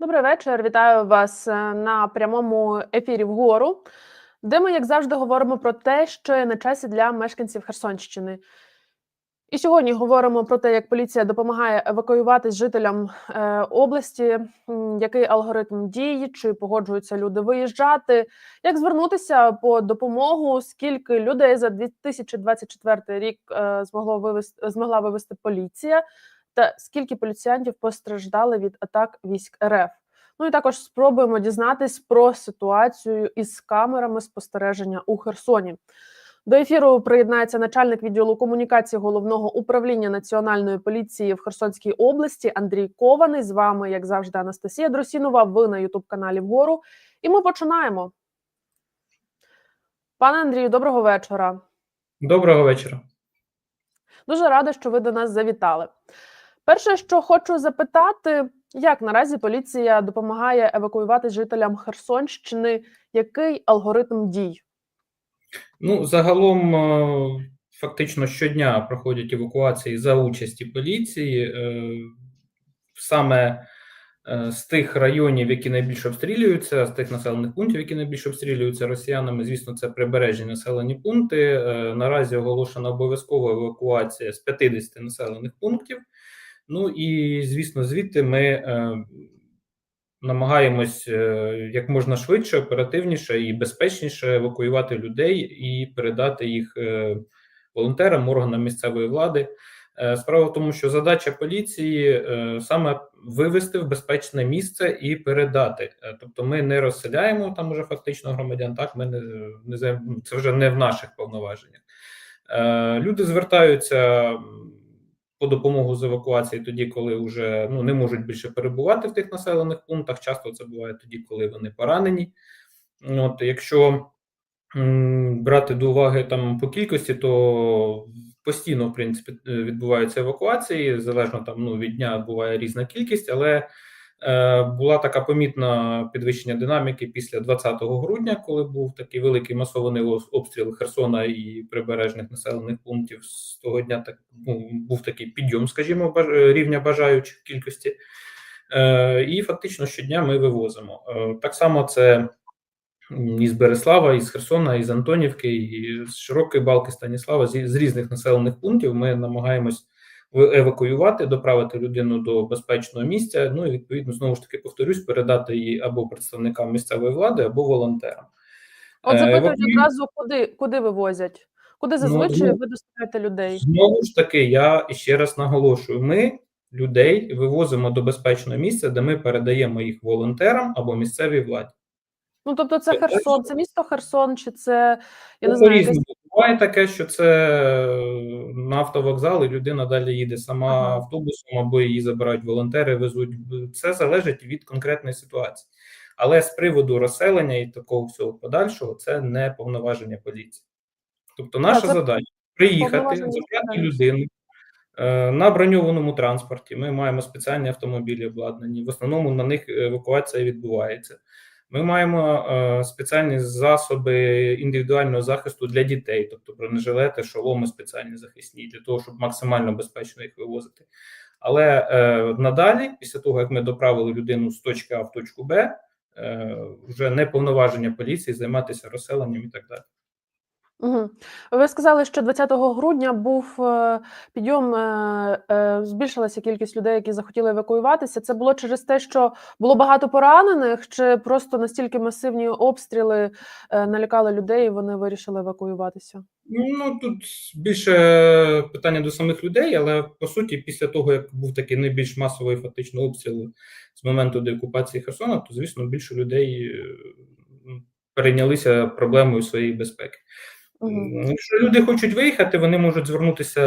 Добрий вечір. Вітаю вас е, на прямому ефірі вгору, де ми, як завжди, говоримо про те, що є на часі для мешканців Херсонщини. І сьогодні говоримо про те, як поліція допомагає евакуюватись жителям е, області, який алгоритм дії, чи погоджуються люди виїжджати, як звернутися по допомогу, скільки людей за 2024 рік е, змогло вивести, змогла вивести поліція, та скільки поліціянтів постраждали від атак військ РФ. Ну і також спробуємо дізнатись про ситуацію із камерами спостереження у Херсоні. До ефіру приєднається начальник відділу комунікації головного управління національної поліції в Херсонській області Андрій Кований. З вами, як завжди, Анастасія Дросінова. Ви на Ютуб каналі Вгору. І ми починаємо. Пане Андрію, доброго вечора. Доброго вечора. Дуже рада, що ви до нас завітали. Перше, що хочу запитати, як наразі поліція допомагає евакуювати жителям Херсонщини, який алгоритм дій? Ну, загалом, е, фактично щодня проходять евакуації за участі поліції. Е, Саме е, з тих районів, які найбільше обстрілюються, з тих населених пунктів, які найбільше обстрілюються росіянами, звісно, це прибережні населені пункти. Наразі оголошена обов'язкова евакуація з 50 населених пунктів. Ну і звісно, звідти ми е, намагаємось е, як можна швидше, оперативніше і безпечніше евакуювати людей і передати їх е, волонтерам, органам місцевої влади. Справа в тому, що задача поліції саме вивести в безпечне місце і передати. Тобто, ми не розселяємо там уже фактично громадян. Так, ми не, не це вже не в наших повноваженнях. Люди звертаються по допомогу з евакуації тоді, коли вже ну не можуть більше перебувати в тих населених пунктах. Часто це буває тоді, коли вони поранені. От якщо брати до уваги там по кількості, то постійно в принципі е, відбуваються евакуації. Залежно там ну від дня буває різна кількість, але була така помітна підвищення динаміки після 20 грудня, коли був такий великий масований обстріл Херсона і прибережних населених пунктів. З того дня так ну, був такий підйом, скажімо, е, рівня бажаючих кількості. Е, і фактично щодня ми вивозимо. Е, так само це із Береслава, із Херсона, із Антонівки, і з Широкої Балки, Станіслава, з, з різних населених пунктів ми намагаємось евакуювати, доправити людину до безпечного місця. Ну і відповідно знову ж таки повторюсь, передати її або представникам місцевої влади, або волонтерам. От Е, запитують одразу, куди, куди вивозять? Куди зазвичай ну, ви доставляєте людей? Знову ж таки, я ще раз наголошую: ми людей вивозимо до безпечного місця, де ми передаємо їх волонтерам або місцевій владі. Ну тобто, це Херсон, це місто Херсон, чи це я не Ну, знаю, якесь. Буває таке, що це е, на автовокзал, і людина далі їде сама Ага. автобусом, або її забирають волонтери, везуть. Це залежить від конкретної ситуації. Але з приводу розселення і такого всього подальшого, це не повноваження поліції. Тобто, наша це задача приїхати, забрати людину е, на броньованому транспорті. Ми маємо спеціальні автомобілі обладнані. В основному на них евакуація відбувається. Ми маємо е, спеціальні засоби індивідуального захисту для дітей, тобто бронежилети, шоломи спеціальні захисні, для того, щоб максимально безпечно їх вивозити. Але е, надалі, після того як ми доправили людину з точки А в точку Б, е, вже не повноваження поліції займатися розселенням і так далі. Угу. Ви сказали, що 20 грудня був е, підйом, е, е, збільшилася кількість людей, які захотіли евакуюватися. Це було через те, що було багато поранених, чи просто настільки масивні обстріли налякали людей, і вони вирішили евакуюватися? Ну тут більше питання до самих людей, але по суті, після того як був такий найбільш масовий фактично обстріл з моменту деокупації Херсона, то звісно більше людей перейнялися проблемою своєї безпеки. Якщо люди хочуть виїхати, вони можуть звернутися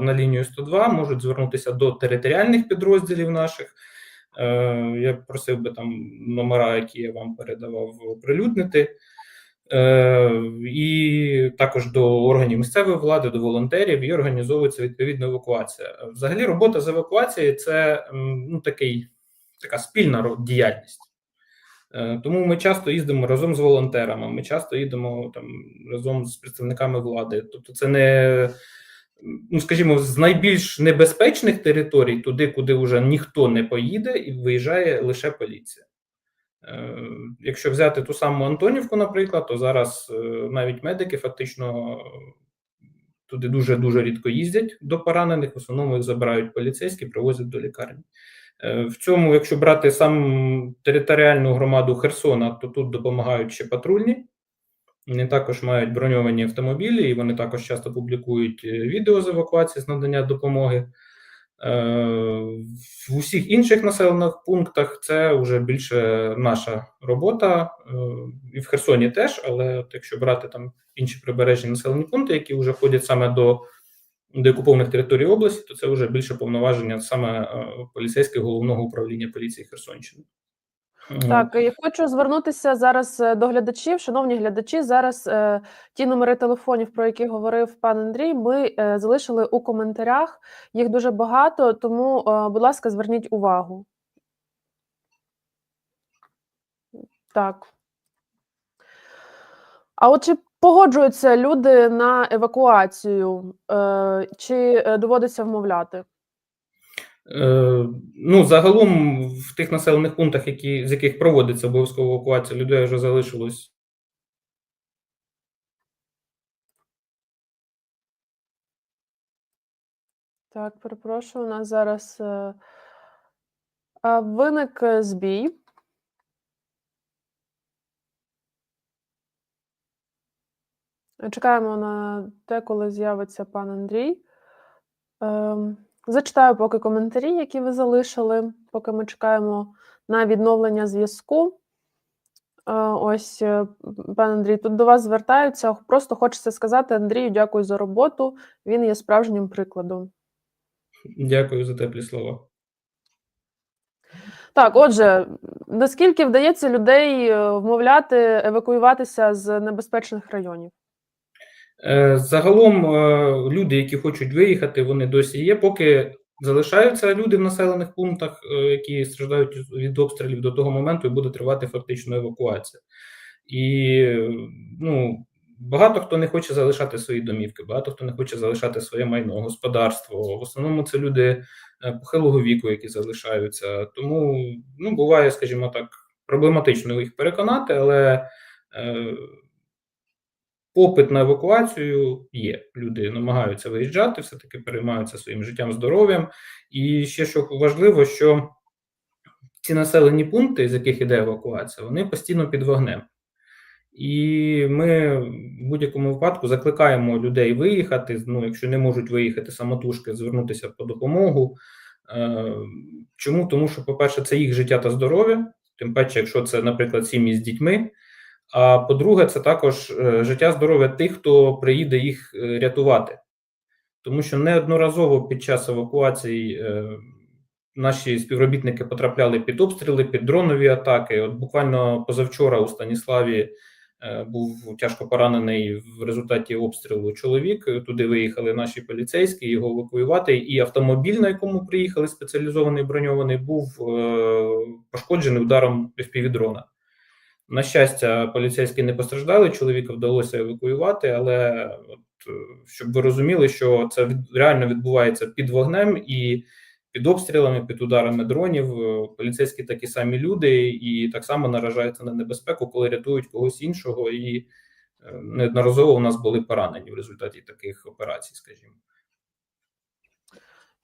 на лінію 102, можуть звернутися до територіальних підрозділів наших. Е, Я просив би там номера, які я вам передавав, оприлюднити. Е, І також до органів місцевої влади, до волонтерів, і організовується відповідна евакуація. Взагалі, робота з евакуації це ну, такий, така спільна діяльність. Е, Тому ми часто їздимо разом з волонтерами, ми часто їдемо там разом з представниками влади. Тобто, це не ну, скажімо, з найбільш небезпечних територій, туди, куди вже ніхто не поїде, і виїжджає лише поліція. Е, Якщо взяти ту саму Антонівку, наприклад, то зараз е, навіть медики фактично туди дуже дуже рідко їздять до поранених. В основному їх забирають поліцейські, привозять до лікарні. Е, В цьому, якщо брати сам територіальну громаду Херсона, то тут допомагають ще патрульні. Вони також мають броньовані автомобілі, і вони також часто публікують е, відео з евакуації з надання допомоги. Е, В усіх інших населених пунктах це вже більше наша робота. Е, І в Херсоні теж, але от якщо брати там інші прибережні населені пункти, які вже входять саме до деокупованих територій області, то це вже більше повноваження саме е, поліцейських головного управління поліції Херсонщини. Так, я хочу звернутися зараз е, до глядачів. Шановні глядачі, зараз е, ті номери телефонів, про які говорив пан Андрій, ми е, залишили у коментарях. Їх дуже багато, тому, е, будь ласка, зверніть увагу. Так. А от чи погоджуються люди на евакуацію, е, чи е, доводиться вмовляти? Е, Ну, загалом в тих населених пунктах, які, з яких проводиться обов'язкова евакуація, людей вже залишилось Так, перепрошую, у нас зараз е, виник е, збій. Чекаємо на те, коли з'явиться пан Андрій. Ем, зачитаю поки коментарі, які ви залишили, поки ми чекаємо на відновлення зв'язку. Е, ось, е, пан Андрій, тут до вас звертаються. Просто хочеться сказати Андрію, дякую за роботу. Він є справжнім прикладом. Дякую за теплі слова. Так, отже, наскільки вдається людей е, вмовляти евакуюватися з небезпечних районів? Е, Загалом е, люди, які хочуть виїхати, вони досі є. Поки залишаються люди в населених пунктах, е, які страждають від обстрілів до того моменту, і буде тривати фактично евакуація. І ну, багато хто не хоче залишати свої домівки, багато хто не хоче залишати своє майно, господарство. В основному це люди похилого віку, які залишаються. Тому ну, буває, скажімо так, проблематично їх переконати, але. Попит на евакуацію є. Люди намагаються виїжджати, все-таки переймаються своїм життям, здоров'ям. І ще що важливо, що ці населені пункти, з яких іде евакуація, вони постійно під вогнем. І ми в будь-якому випадку закликаємо людей виїхати. Ну, якщо не можуть виїхати самотужки, звернутися по допомогу. Е, Чому? Тому що, по-перше, це їх життя та здоров'я, тим паче, якщо це, наприклад, сім'ї з дітьми. А по-друге, це також е, життя здоров'я тих, хто приїде їх е, рятувати. Тому що неодноразово під час евакуації е, наші співробітники потрапляли під обстріли, під дронові атаки. От буквально позавчора у Станіславі був тяжко поранений в результаті обстрілу чоловік. Туди виїхали наші поліцейські, його евакуювати. І автомобіль, на якому приїхали спеціалізований броньований, був пошкоджений ударом FPV-дрона. На щастя, поліцейські не постраждали, чоловіка вдалося евакуювати, але от, е, щоб ви розуміли, що це від, реально відбувається під вогнем і під обстрілами, під ударами дронів. Е, Поліцейські такі самі люди, і так само наражаються на небезпеку, коли рятують когось іншого. І е, неодноразово у нас були поранені в результаті таких операцій, скажімо.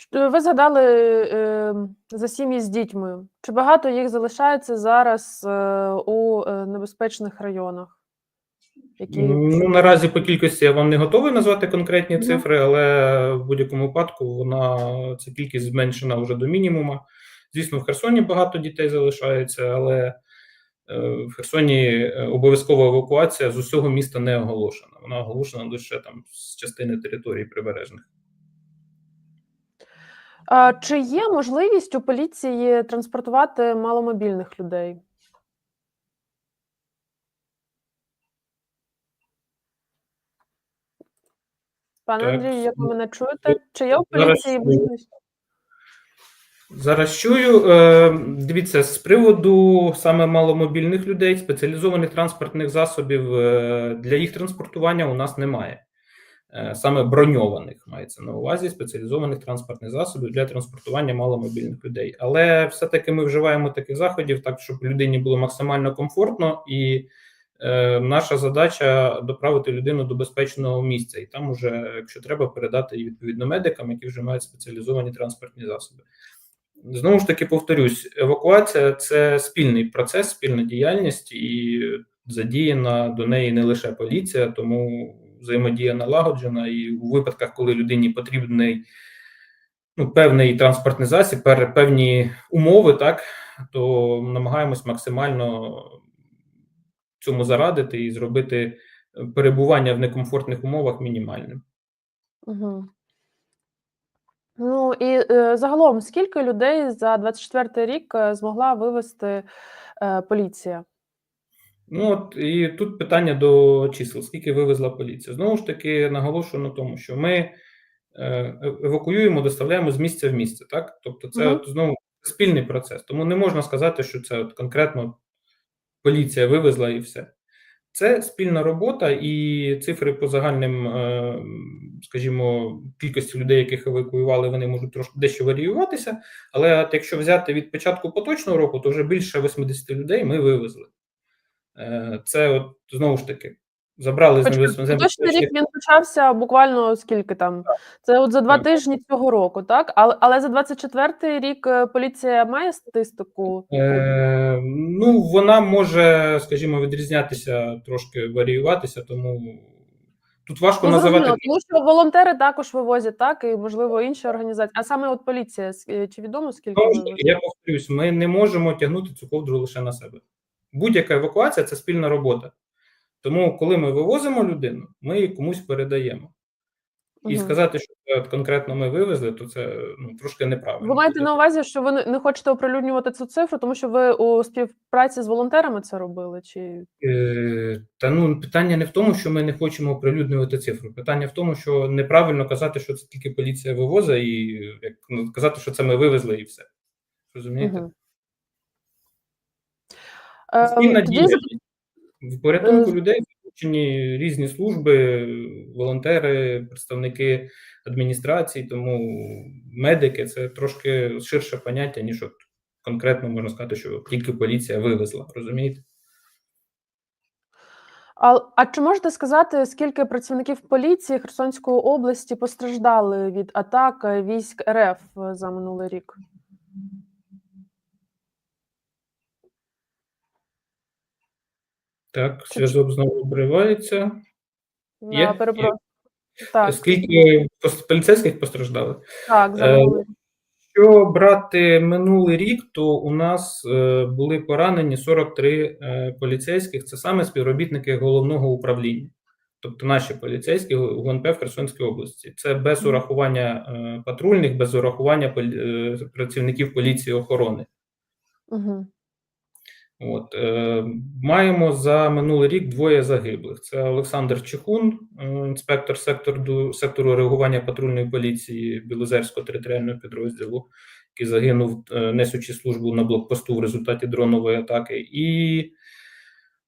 Що Ви згадали е, за сім'ї з дітьми. Чи багато їх залишається зараз е, у е, небезпечних районах? Які Ну, наразі по кількості я вам не готовий назвати конкретні Мгм. цифри, але в будь-якому випадку вона ця кількість зменшена вже до мінімуму. Звісно, в Херсоні багато дітей залишається, але в Херсоні обов'язкова евакуація з усього міста не оголошена. Вона оголошена лише там з частини території прибережних. А, чи є можливість у поліції транспортувати маломобільних людей? Пане Так, Андрію, як ви мене чуєте? Чи є у поліції можливість? Зараз чую. Е, Дивіться, з приводу саме маломобільних людей, спеціалізованих транспортних засобів е, для їх транспортування у нас немає. Е, саме броньованих, мається на увазі спеціалізованих транспортних засобів для транспортування маломобільних людей. Але все-таки ми вживаємо таких заходів, так щоб людині було максимально комфортно, і е, наша задача доправити людину до безпечного місця, і там, уже, якщо треба, передати її відповідно медикам, які вже мають спеціалізовані транспортні засоби. Знову ж таки, повторюсь, евакуація це спільний процес, спільна діяльність, і задіяна до неї не лише поліція, тому взаємодія налагоджена. І у випадках, коли людині потрібний ну, певний транспортний засіб, певні умови, так то намагаємось максимально цьому зарадити і зробити перебування в некомфортних умовах мінімальним. Угу. Ну і е, загалом, скільки людей за 24 рік е, змогла вивезти е, поліція? Ну от і тут питання до чисел, скільки вивезла поліція. Знову ж таки, наголошую на тому, що ми е, евакуюємо, доставляємо з місця в місце, так? Тобто, це Мгм. от, знову спільний процес. Тому не можна сказати, що це от конкретно поліція вивезла і все. Це спільна робота, і цифри по загальним, е, скажімо, кількості людей, яких евакуювали, вони можуть трошки дещо варіюватися. Але от якщо взяти від початку поточного року, то вже більше 80 людей ми вивезли. Е, Це от знову ж таки забрали з Почекай, небезпечних Поточний рік він почався буквально скільки там? Це от за два Так. тижні цього року, так? Але, але за 24 рік е, поліція має статистику? Е, ну, вона може, скажімо, відрізнятися, трошки варіюватися, тому тут важко Ну, називати. тому що волонтери також вивозять, так, і можливо інші організації. А саме от поліція, чи відомо скільки я повторюсь, ми не можемо тягнути цю ковдру лише на себе. Будь-яка евакуація це спільна робота. Тому, коли ми вивозимо людину, ми її комусь передаємо. І Мгм. сказати, що це конкретно ми вивезли, то це ну, трошки неправильно. Ви маєте на увазі, що ви не- хочете оприлюднювати цю цифру, тому що ви у співпраці з волонтерами це робили? Чи Е, Та ну питання не в тому, що ми не хочемо оприлюднювати цифру. Питання в тому, що неправильно казати, що це тільки поліція вивозить, і як ну, казати, що це ми вивезли, і все. Розумієте? Мгм. Ем, Спільна дія в порятунку Е, людей залучені різні служби, волонтери, представники адміністрації, тому медики це трошки ширше поняття, ніж от конкретно можна сказати, що тільки поліція вивезла. Розумієте? А, а чи можете сказати, скільки працівників поліції Херсонської області постраждали від атак е, військ РФ за минулий рік? Так, зв'язок знову обривається. Я перепрошую. Так, Скільки поліцейських постраждали? так, Е. Якщо брати минулий рік, то у нас е, були поранені 43 е, поліцейських. Це саме співробітники головного управління, тобто наші поліцейські ГУНП в Херсонській області. Це без урахування е, патрульних, без урахування е, працівників поліції охорони. Угу. От е, маємо за минулий рік двоє загиблих. Це Олександр Чехун, е, інспектор сектору сектору реагування патрульної поліції Білозерського територіального підрозділу, який загинув, е, несучи службу на блокпосту в результаті дронової атаки. І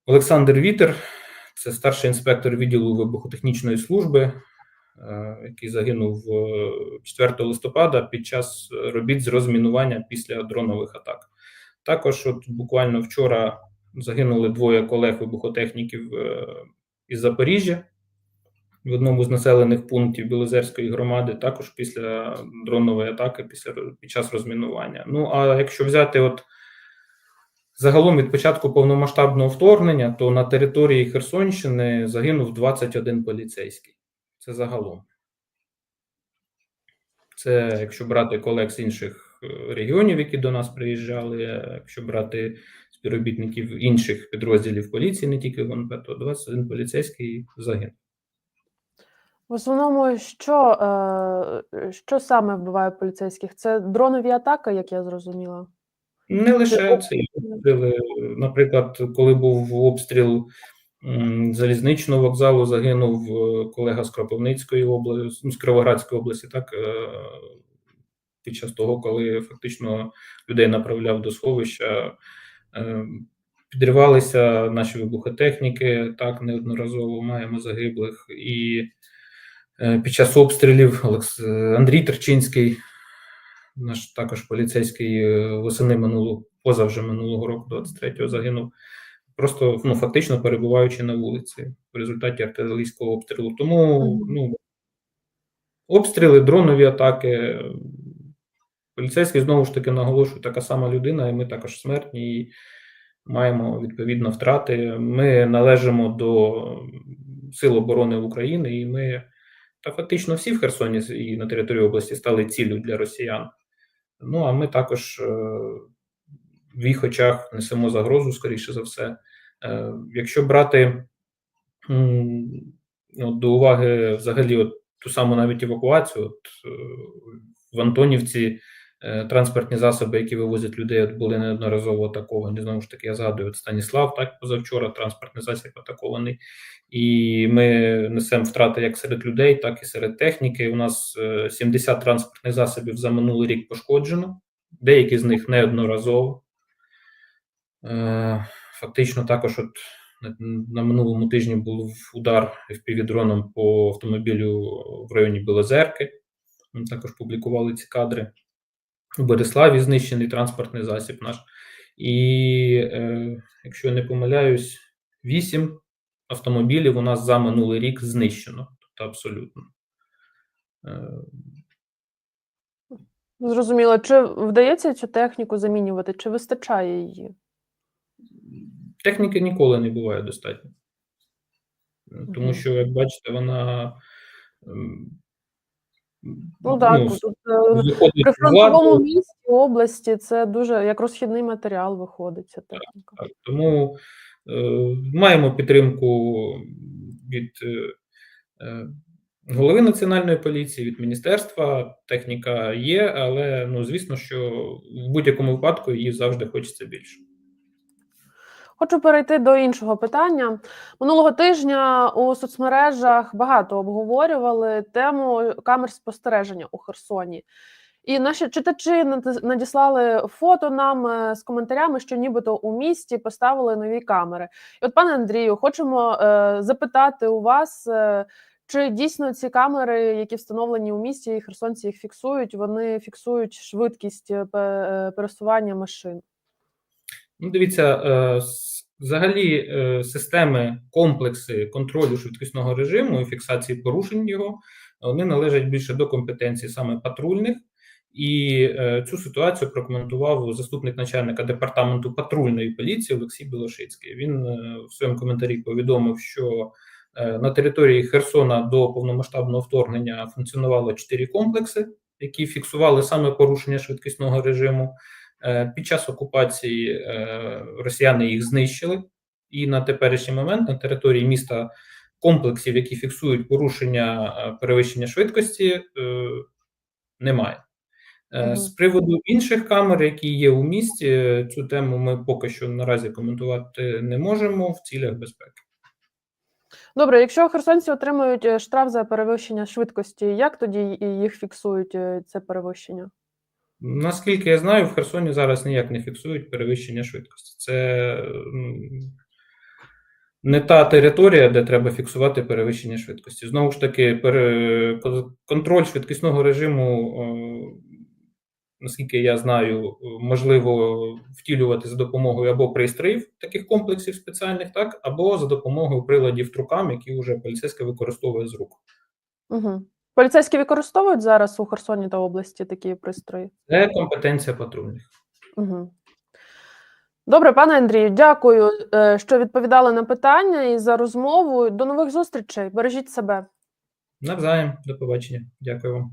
Олександр Вітер, це старший інспектор відділу вибухотехнічної служби, який загинув е, 4 листопада під час робіт з розмінування після дронових атак. Також, от буквально вчора загинули двоє колег вибухотехніків е, із Запоріжжя в одному з населених пунктів Білозерської громади, також після дронової атаки, після під час розмінування. Ну а якщо взяти, от загалом від початку повномасштабного вторгнення, то на території Херсонщини загинув 21 поліцейський. Це загалом. Це якщо брати колег з інших регіонів, які до нас приїжджали, якщо брати співробітників інших підрозділів поліції, не тільки ГУНП, то 21 поліцейський загинув. В основному, що, е, що саме вбиває поліцейських? Це дронові атаки, як я зрозуміла. Не лише Це обстріли. Наприклад, коли був обстріл залізничного вокзалу, загинув е, колега з Кропивницької області, з Кривоградської області, так е, під час того, коли фактично людей направляв до сховища. Е, Підривалися наші вибухотехніки, так неодноразово маємо загиблих, і Е, Під час обстрілів е, Андрій Терчинський, наш також поліцейський восени минулого, поза вже минулого року, 23-го, загинув, просто ну, фактично перебуваючи на вулиці в результаті артилерійського обстрілу. Тому ну, обстріли, дронові атаки. Поліцейський знову ж таки наголошую, така сама людина, і ми також смертні і маємо відповідно втрати. Ми належимо до Сил оборони України, і ми та фактично всі в Херсоні і на території області стали ціллю для росіян. Ну а ми також е, в їх очах несемо загрозу, скоріше за все. Е, Якщо брати ну, до уваги взагалі от ту саму навіть евакуацію, от, е, в Антонівці транспортні засоби, які вивозять людей, були неодноразово атаковані. Знову ж таки, я згадую Станіслав, так позавчора транспортний засіб атакований, і ми несемо втрати як серед людей, так і серед техніки. У нас е, 70 транспортних засобів за минулий рік пошкоджено, деякі з них неодноразово. Е, Фактично, також от на, минулому тижні був удар FPV-дроном по автомобілю в районі Білозерки. Ми також публікували ці кадри. У Береславі знищений транспортний засіб наш. І, е, якщо я не помиляюсь, вісім автомобілів у нас за минулий рік знищено. Тобто абсолютно. Е, Зрозуміло, чи вдається цю техніку замінювати, чи вистачає її? Техніки ніколи не буває достатньо. Е, Тому що, як бачите, вона. Ну так, ну, тут е, при фронтовому місті області це дуже як розхідний матеріал виходить ця техніка. Так, тому е, маємо підтримку від е, е, голови національної поліції, від міністерства. Техніка є, але ну звісно, що в будь-якому випадку її завжди хочеться більше. Хочу перейти до іншого питання. Минулого тижня у соцмережах багато обговорювали тему камер спостереження у Херсоні. І наші читачі надіслали фото нам е, з коментарями, що нібито у місті поставили нові камери. І от, пане Андрію, хочемо е, запитати у вас, е, чи дійсно ці камери, які встановлені у місті, і херсонці їх фіксують, вони фіксують швидкість пе- пересування машин? Ну, дивіться, взагалі е, системи, комплекси контролю швидкісного режиму і фіксації порушень його вони належать більше до компетенції саме патрульних. І е, цю ситуацію прокоментував заступник начальника департаменту патрульної поліції Олексій Білошицький. Він е, в своєму коментарі повідомив, що на території Херсона до повномасштабного вторгнення функціонувало чотири комплекси, які фіксували саме порушення швидкісного режиму. Е, Під час окупації е, росіяни їх знищили, і на теперішній момент на території міста комплексів, які фіксують порушення е, перевищення швидкості, немає. З приводу інших камер, які є у місті, цю тему ми поки що наразі коментувати не можемо в цілях безпеки. Добре, якщо херсонці отримують штраф за перевищення швидкості, як тоді їх фіксують це перевищення? Наскільки я знаю, в Херсоні зараз ніяк не фіксують перевищення швидкості. Це не та територія, де треба фіксувати перевищення швидкості. Знову ж таки, контроль швидкісного режиму, е, наскільки я знаю, можливо втілювати за допомогою або пристроїв таких комплексів спеціальних, так, або за допомогою приладів трукам, які вже поліцейське використовує з рук. Угу. Поліцейські використовують зараз у Херсоні та області такі пристрої? Це компетенція патрульних. Угу. Добре, пане Андрію, дякую, е, що відповідали на питання і за розмову. До нових зустрічей. Бережіть себе. Навзаєм, до побачення. Дякую вам.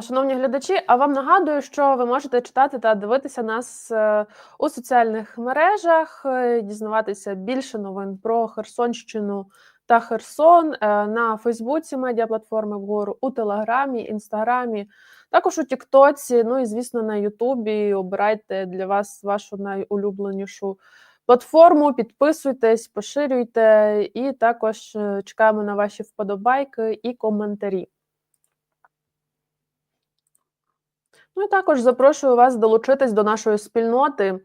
Шановні глядачі, а вам нагадую, що ви можете читати та дивитися нас е, у соціальних мережах, е, дізнаватися більше новин про Херсонщину та Херсон е, на Фейсбуці медіаплатформи вгору, у Телеграмі, Інстаграмі, також у Тіктоці, ну і звісно на Ютубі. Обирайте для вас вашу найулюбленішу платформу, підписуйтесь, поширюйте, і також е, чекаємо на ваші вподобайки і коментарі. Ну і також запрошую вас долучитись до нашої спільноти.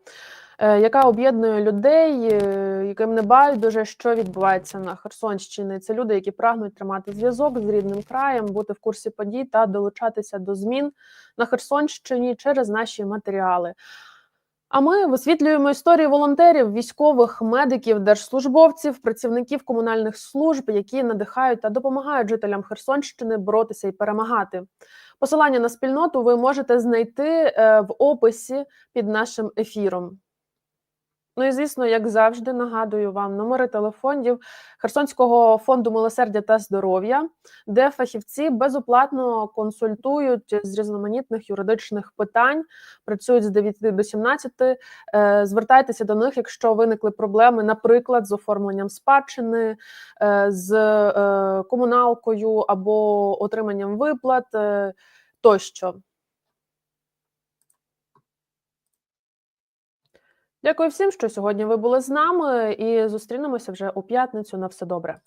е, яка об'єднує людей, е, яким не байдуже, що відбувається на Херсонщині. Це люди, які прагнуть тримати зв'язок з рідним краєм, бути в курсі подій та долучатися до змін на Херсонщині через наші матеріали. А ми висвітлюємо історії волонтерів, військових, медиків, держслужбовців, працівників комунальних служб, які надихають та допомагають жителям Херсонщини боротися і перемагати. Посилання на спільноту ви можете знайти е, в описі під нашим ефіром. Ну і звісно, як завжди, нагадую вам номери телефонів Херсонського фонду милосердя та здоров'я, де фахівці безоплатно консультують з різноманітних юридичних питань, працюють з 9 до 17. Е, Звертайтеся до них, якщо виникли проблеми, наприклад, з оформленням спадщини, е, з е, комуналкою або отриманням виплат тощо. Дякую всім, що сьогодні ви були з нами, і зустрінемося вже у п'ятницю. На все добре.